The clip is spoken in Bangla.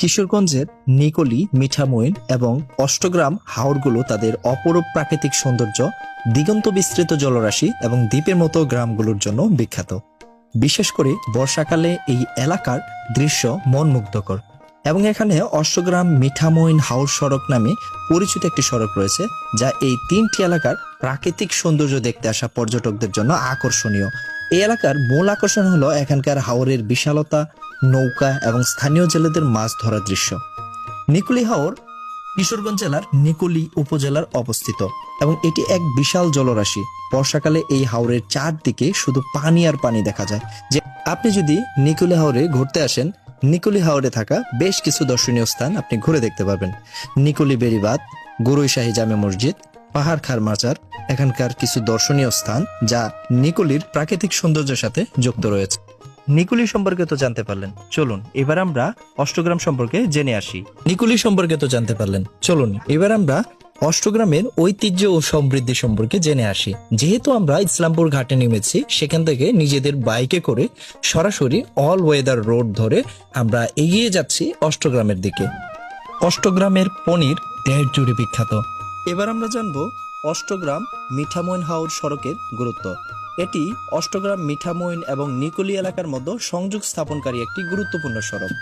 কিশোরগঞ্জের নিকলি, মিঠামইন এবং অষ্টগ্রাম হাওরগুলো তাদের অপরূপ প্রাকৃতিক সৌন্দর্য, দিগন্ত বিস্তৃত জলরাশি এবং দ্বীপের মতো গ্রামগুলোর জন্য বিখ্যাত। বিশেষ করে বর্ষাকালে এই এলাকার দৃশ্য মন মুগ্ধকর এবং এখানে অষ্টগ্রাম মিঠামইন হাওর সড়ক নামে পরিচিত একটি সড়ক রয়েছে, যা এই তিনটি এলাকার প্রাকৃতিক সৌন্দর্য দেখতে আসা পর্যটকদের জন্য আকর্ষণীয়। এই এলাকার মূল আকর্ষণ হলো এখানকার হাওরের বিশালতা নৌকা এবং স্থানীয় জেলেদের মাছ ধরার দৃশ্য। নিকুলি হাওর কিশোরগঞ্জ জেলার নিকুলি উপজেলার অবস্থিত এবং এটি এক বিশাল জলরাশি। বর্ষাকালে এই হাওরের চারদিকে শুধু পানি আর পানি দেখা যায়। যে আপনি যদি নিকুলি হাওরে ঘুরতে আসেন, নিকুলি হাওরে থাকা বেশ কিছু দর্শনীয় স্থান আপনি ঘুরে দেখতে পারবেন। নিকুলি বেড়িবাদ গুরুইশাহী জামে মসজিদ, পাহাড় খার মাজার, এখানকার কিছু দর্শনীয় স্থান যা নিকুলির প্রাকৃতিক সৌন্দর্যের সাথে যুক্ত রয়েছে। নিকুলি সম্পর্কে তো জানতে পারলেন। চলুন, এবার আমরা অষ্টগ্রাম সম্পর্কে জেনে আসি। নিকুলি সম্পর্কে তো জানতে পারলেন। চলুন, এবার আমরা অষ্টগ্রামের ঐতিহ্য ও সমৃদ্ধি সম্পর্কে জেনে আসি। যেহেতু আমরা ইসলামপুর ঘাটে নেমেছি, সেখান থেকে নিজেদের বাইকে করে সরাসরি অল ওয়েদার রোড ধরে আমরা এগিয়ে যাচ্ছি অষ্টগ্রামের দিকে। অষ্টগ্রামের পনির দেড় জুড়ে বিখ্যাত। এবার আমরা জানব অষ্টগ্রাম মিঠামইন হাওর সড়কের গুরুত্ব। এটি অষ্টগ্রাম মিঠামইন এবং নিকলি এলাকার মধ্যে সংযোগ স্থাপনকারী একটি গুরুত্বপূর্ণ সড়ক।